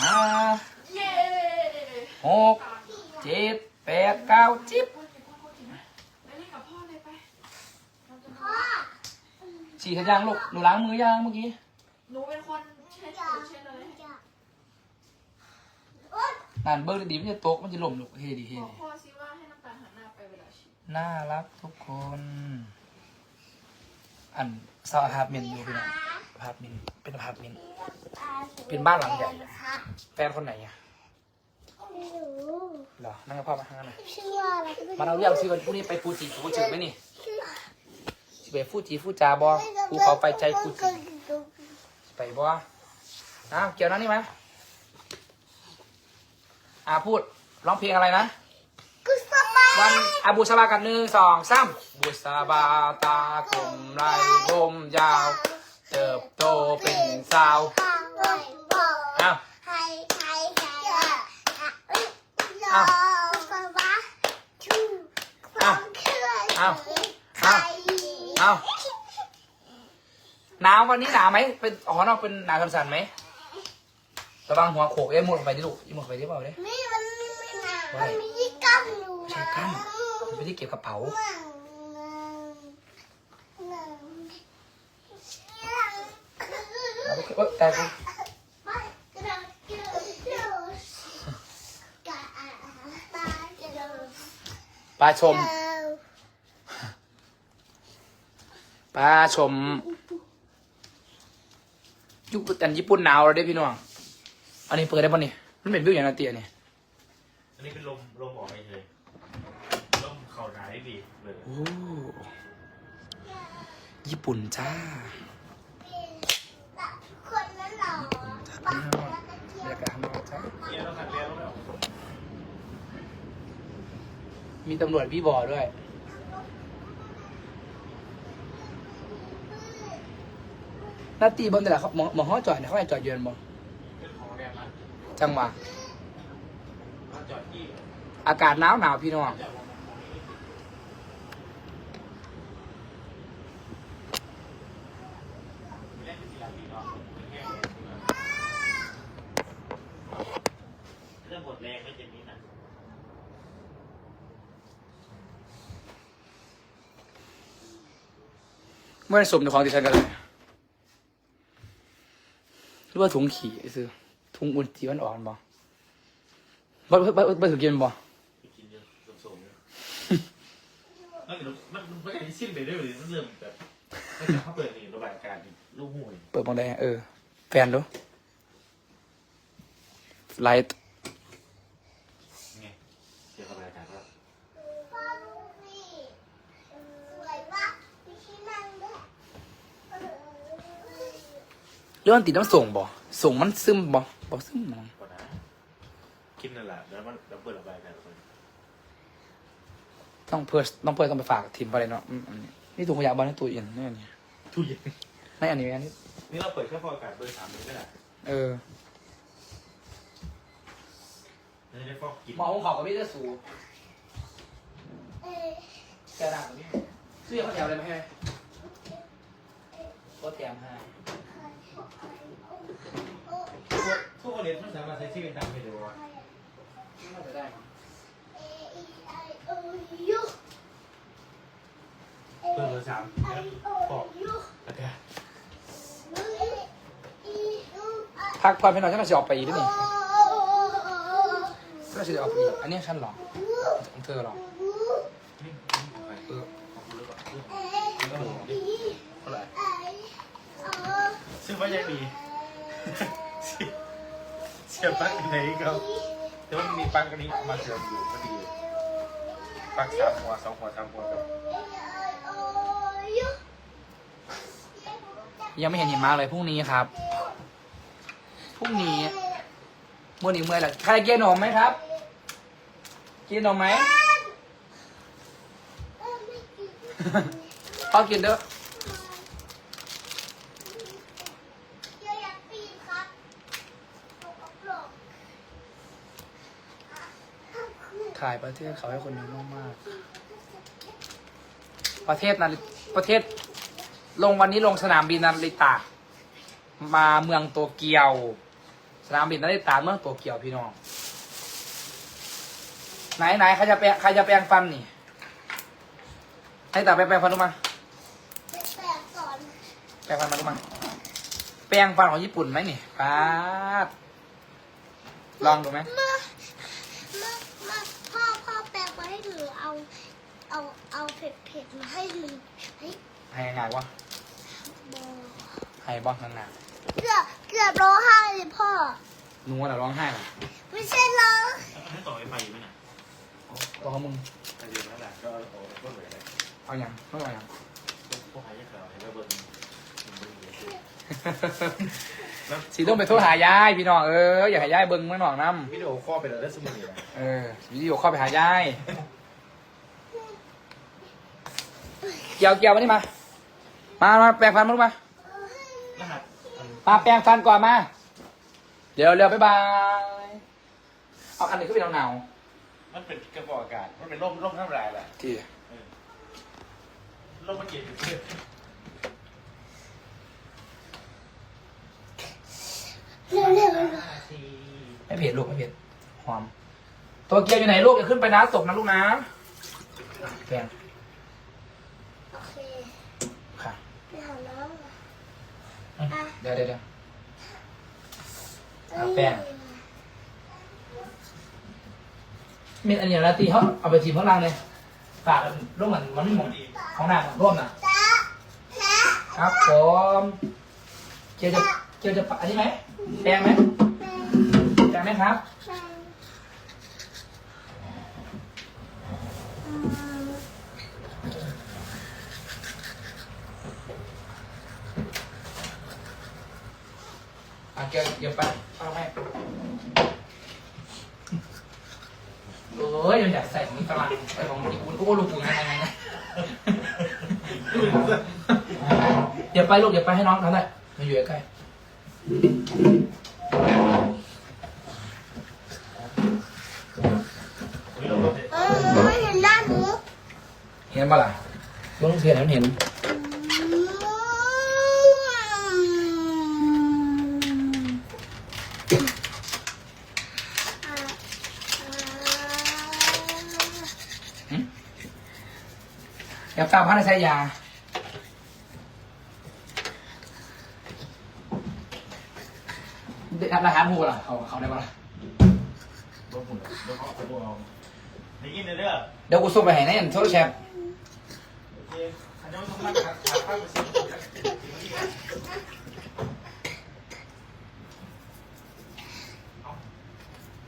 ห้าเย้หกเจ็ดแปดเก้าสิบไปเล่นกับพ่อเลยไปฉีดทันยังลูก หนูล้างมือยังเมื่อกี้ หนูเป็นคนเช็ดหนูเช็ดเลยนั่นเบิร์ดดีมันจะตกมันจะหล่มลูกเฮ้ดีเฮ้บอกดีพ่อซิว่าให้น้ำตาลหันหน้าไปเวลาฉีดน่ารักทุกคน อันซาวอพาร์ตเมนต์อยู่พี่น้องอพาร์ตเมนต์เป็นอพาร์ตเมนต์ เป็นบ้านหลังใหญ่แฟนคนไหนอะไม่รู้เหรอนั่งกับพ่อมาทางนั้นหน่อยชื่อว่าอะไรก็ไม่มาเราเรียกสิวันพรุ่งนี้ไปฟูจิฟูจิไหมนี่สิไปฟูจิฟูจาบอภูเขาไฟใจฟูจิไปบออ้าวเกี่ยวนั้นนี่ไหมอ่าพูดร้องเพลงอะไรนะ กุสบายวันอาบุษบากันหนึ่งสองสามบุษบาตากลมไรผมยาว เติบโตเป็นสาวข้า วไว้บอกอ้าวให้ใครใครอะรอกุสบายชูความเคลื่อนใครอ้าวหนาววันนี้หนาวไหมเป็นอ๋อนอกเป็นหนาวสั่นๆไหมระวังหัวโขกเอ้ยหมุดออกไปดิลูกหมุดออกไปดิเปล่าเด้นี่มันมีไม่หนามันมีที่กั้นอยู่ไม่ใช่กั้นมันไม่ได้เก็บกระเป๋าเอาลูกเอ้ยแต่กู ปลาชม ปลาชมยุคอันญี่ปุ่นหนาวแล้วเด้พี่น้อง อันนี้เปิดได้ป่ะนี่ มันเป็นวิวอย่างนาเตียนี่อันนี้เป็นลมลมออกไปเลยลมเข่าหนาได้ดีเลยโอ้ ญี่ปุ่นจ้าคนนั้นหรอจ้าพี่น้องบรรยากาศข้างนอกจ้าเกียร์ต้องขัดเกียร์ต้องแบบ มีตำรวจพี่บอด้วย นาตีบนแต่ละเขาหมอหมอห้อจอดเนี่ยเขาให้จอดเยือนบ่เป็นของแรงนะจังหวะ มาจอดที่อากาศหนาวหนาวพี่น้องเล่นเป็นกีฬาพี่น้องเรื่องหมดแรงไม่เจ็บนี้นะ เมื่อสมในของที่ฉันกันเลยหรือว่าถุงขี่ซื้อถุงอุ่นที่มันอ่อนบ่บ่บ่บ่บ่ถึงกินบ่ไปกินเยอะสมๆเนี่ยมันมันมันไม่ได้สิ้นไปด้วยเลยมันเริ่มแบบตั้งแต่เขาเปิดนี่ระบายอากาศนี่ลูกหูยเปิดบางแดงเออ แฟนดูไลท์ ไงเสียระบายอากาศว่า พ่อดูสิสวยปะมีที่นั่งด้วย เรื่องติดน้ำส่งบ่ส่งมันซึมบ่บ่ซึมหมองก่อนนะกินนั่นแหละแล้วมันแล้วเปิดระบายอากาศออกไปต้องเพื่อต้องเพื่อต้องไปฝากทีมไปเลยเนาะอืมอันนี้นี่ถุงขยะบ้านนี่ตู้เย็นนี่อันนี้ทุเย็นไม่อันนี้อันนี้ นี่เราเปิดแค่ฟอกอากาศเบอร์สามนี้ไม่ได้เออไม่ได้ฟอกกินหมอของเขากับพี่จะสูเออแกดังกับพี่ซื้อข้าวแถวเลยไหมให้ก็แถมให้ ทุกคนเรียนมันสามารถใช้ชื่อเป็นตามไปดูว่าน่าจะได้มั้งเอไอโอยูเบอร์เบอร์สามไอแล้วโอฟอกยูอากาศเออีอูไอพักผ่อนไปหน่อยฉันก็จะออกไปอีกด้วยโอนี่ฉันก็จะออกไปอีกอันนี้ฉันหรอของเธอหรอ นี่ไป เออ ของคุณหรือเปล่า เออี เท่าไหร่ ไอโอ ซึ่งว่ายังดีเสียบปลั๊กไหนก็แต่ว่ามีปลั๊กอันนี้มาเสียบอยู่พอดีปลั๊กสามหัวสองหัวสามหัวกับยังไม่เห็นหิมะเลยพรุ่งนี้ครับ พรุ่งนี้เมื่อนี้เมื่อไหร่ใครกินนมไหมครับ กินนมไหมพ่อกินเด้อ อยากปีนครับตกกระโปรง ถ่ายประเทศเขาให้คนเยอะมากๆ ประเทศนาริประเทศ ลงวันนี้ลงสนามบินนาริตะ มาเมืองโตเกียว สนามบินนาริตาเมืองโตเกียวพี่น้อง ไหนไหนใครจะแปลงใครจะแปลงฟันนี่ให้ตาไปแปลงฟันดูมา แปลงก่อนแปลงฟันมาดูมา แปลงฟันของญี่ปุ่นไหมนี่ป้าดลองดูไหมเมื่อเมื่อพ่อพ่อแปลงมาให้หนู เอาเอาเอาเผ็ดเผ็ดๆมาให้หนูให้ให้งานวะบอให้บ้องข้างหน้าเกือบเกือบร้องไห้เลยพ่อหนูว่าเราร้องไห้เหรอไม่ใช่ร้องให้ต่อไอ้ไฟอยู่ไหมน่ะตัวของมึงถ้าดีแล้วแหละก็เอาเอาต้นเลยได้เอาอย่างต้องเอาอย่างพวกหายาขาวให้ระเบิดสีต้องไปโทษหายายพี่น้องเอออยากให้ยายเบิ้งเมื่อหนองน้วิดีโอคอลไปเลยได้สมุนเลยำเออวิดีโอเข้าไปหายาย เกี่ยวเกี่ยวมานี่มา มามาแปลงฟันมาลูกมา รหัสมาแปลงฟันก่อนมา เดี๋ยวเร็วบ๊ายบาย เอาอันนี้ขึ้นไปหนาวมันเป็นกระบอกอากาศ มันเป็นร่มร่มท่ามรายแหละๆที่ร่มมันเย็นเร็วเร็วไม่เผ็ดลูกไม่เผ็ดหอม ตัวเกียวอยู่ไหนลูกอย่าขึ้นไปนะตกนะลูกนะแปลง โอเค ค่ะ ไปหาน้อง เดี๋ยวเดี๋ยวเดี๋ยวเอาแป้งเม็ดอันนี้ละตีเขาเอาไปทีมข้างล่างเลยฝากร่วมเหมือนมันไม่หมดของหน้าร่วมน่ะจ้าจ้าครับผมเกียวจะเกียวจะปะอันนี้ไหมแปลงไหมแปลงไหมครับ อะเกียวเกียวไปเอาไหมเอ้ยยังอยากใส่ของฝรั่งไอ้ของญี่ปุ่นก็รู้ปุ่นยังไงนะเดี๋ยวไปลูกเดี๋ยวไปให้น้องทำได้มาอยู่ใกล้เออไม่เห็นหน้าหนูๆเห็นปะล่ะลูกเสียนเห็น อย่าตามพันในใช้ยา ได้รับรหัสหมูล่ะเขาเขาได้ปะล่ะร่หุ่นร่มเอาไปร่เอาได้ยินเด้อเดี๋ยวกูส่งไปให้ในอันโทรแชทโอเคอันนี้ต้องมาหาหาภาพไปสิ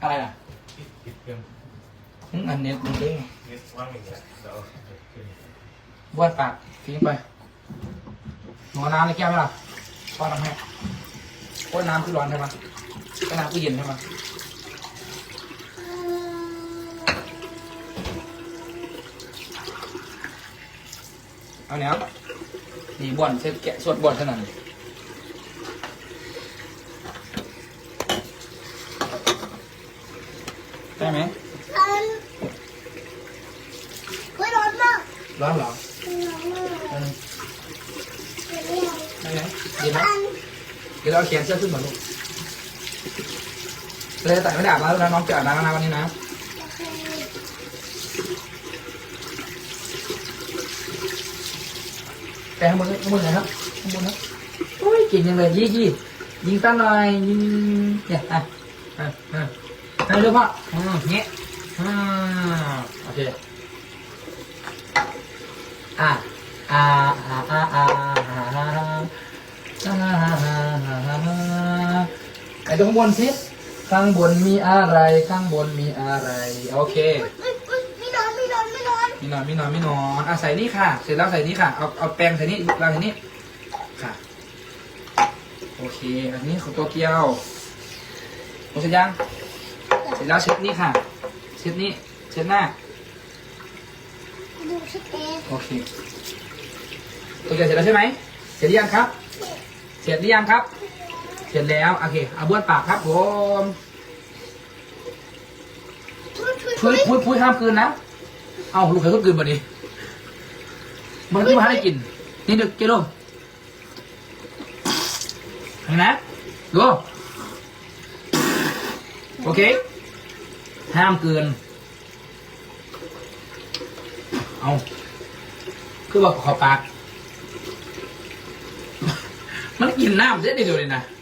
อะไรล่ะปิดเครื่อง อืมอันเน็ตมันเด้งเงี้ยว่า งอย่างเงี้ยเดี๋ยวบ้วนปากทิ้งไปหนอน้ำในแก้วไหมล่ะป้อนน้ำให้ป้อนน้ำคือร้อนใช่ปะก็น้ำคือเย็นใช่ปะเอาเนี้ยนี่บ่อนเสร็จแกะสวดบ่อนขนาดนี้ได้ไหมอันไม่ร้อนมากร้อนเหรอ ร้อนมาก เออ เดี๋ยว ได้ ไหมดีไหมอันเดี๋ยวเราเขียนเสื้อขึ้นก่อนลูกเลยแต่ไม่ได้อาบน้ำแล้วนะน้องจะอาบน้ำแล้วนะวันนี้นะแต่ข้างบนข้างบนไหนครับข้างบนนะโอ้ยเก่งจังเลยยี่ยี่ยิงตั้งหน่อยยิงเนี่ยอะอะอะให้ดูพ่ออืมเงี้ยอ่าโอเคอะอ่าอ่าอ่าอ่าอ่าอ่าอ่าอ่า ไอ้ดูข้างบนสิข้างบนมีอะไร ข้างบนมีอะไร โอเคไม่นอนไม่นอนไม่นอนมีนอนมีนอนมีนอนอะใส่นี่ค่ะ เสร็จแล้วใส่นี่ค่ะ เอาเอาแปรงใส่นี่วางใส่นี่ค่ะ โอเค อันนี้ของตัวเกียวหมดเสร็จยัง เสร็จแล้วเช็ดนี่ค่ะ เช็ดนี่เช็ดหน้า ดูชุดเองโอเคตัวเกียวเสร็จแล้วใช่ไหม เสร็จหรือยังครับ เสร็จหรือยังครับ เสร็จแล้ว โอเค เอาบ้วนปากครับผมช่วยช่วยพุ้ยพุ้ยพุ้ยห้ามคืนนะ เอาลูกเคยก็คืนบ่ดีมันที่มาให้กิน นี่เด็กกินลูกเห็นนะดู โอเค ห้ามเกิน เอา คือว่าขอปาก มันกินน้ำเสียเดียวเลยนะโอ้ยดูเกี้ยวๆเอาเสร็จแล้วโอ้ยหนอกโอเคเสร็จยังเอาแปะ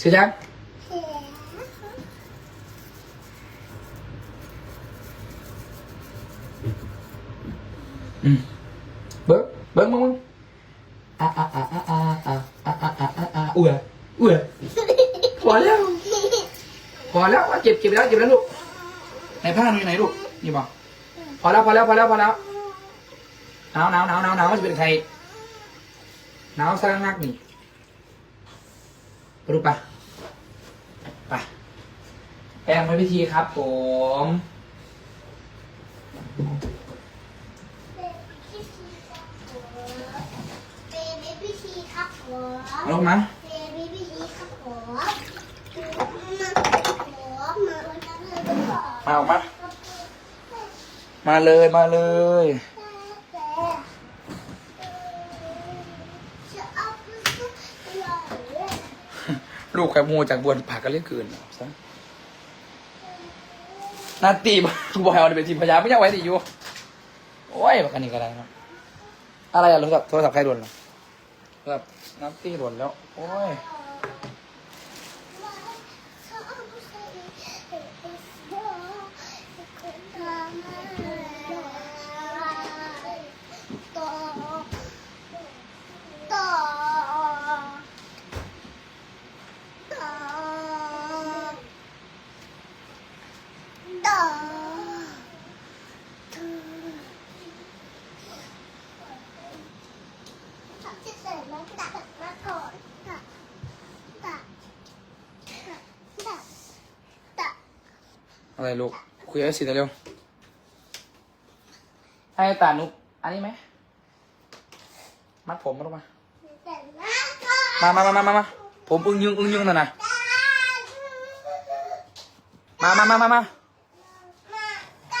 เสร็จยังเสร็จอืมเบิ้งเบิ้งมึงมึงอะอะอะอะอะอะอะอะอะอะอะอุ้ยอุ้ยพอแล้วพอแล้วว่าเก็บเก็บแล้วเก็บแล้วลูกในผ้าอยู่ไหนลูกนี่บอกพอแล้วพอแล้วพอแล้วพอแล้วหนาวหนาวหนาวหนาวหนาวมันจะเป็นใครหนาวสร้างนักนี่ไปดูปะ ไปแปลงพระพิธีครับผม ลงมามาออกมา มาเลยมาเลย ลูกไข่มูจากบวนผักกันเล่นคืนซะนาตีบกูบอกให้เอาไปทีพยาไม่อยากไว้ติอยู่โอ้ยบักอันนี้ก็ได้ครับอะไรอะโทรศัพท์โทรศัพท์ใครโดนเหรอโทรศัพท์นาตีโดนแล้ว โอ้ย ต่อต่อต่อต่อจะใส่น้ำตัดมาก่อนตัดตัดตัดตัด อะไรลูก คุยกับสิเร็วให้ตานุกอันนี้ไหม มัดผมมาลูกมาแต่มาก่อนมามามามามาผมอึ้งยึงอึ้งยึงน่ะนะมามามามามา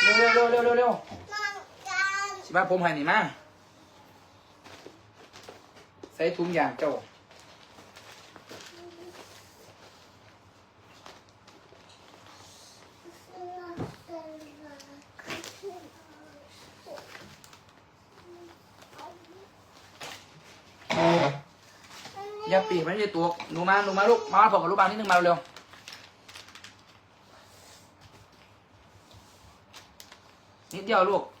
เร็วเร็วเร็วเร็วเร็วเร็วมากันสิมาผมให้นี่มา ใส่ถุงยางเจ้า อย่าปีกมันจะตัวหนูมาหนูมาลูก มาผมกับลูกบางนิดนึงมาเร็วๆนิดเดียวลูก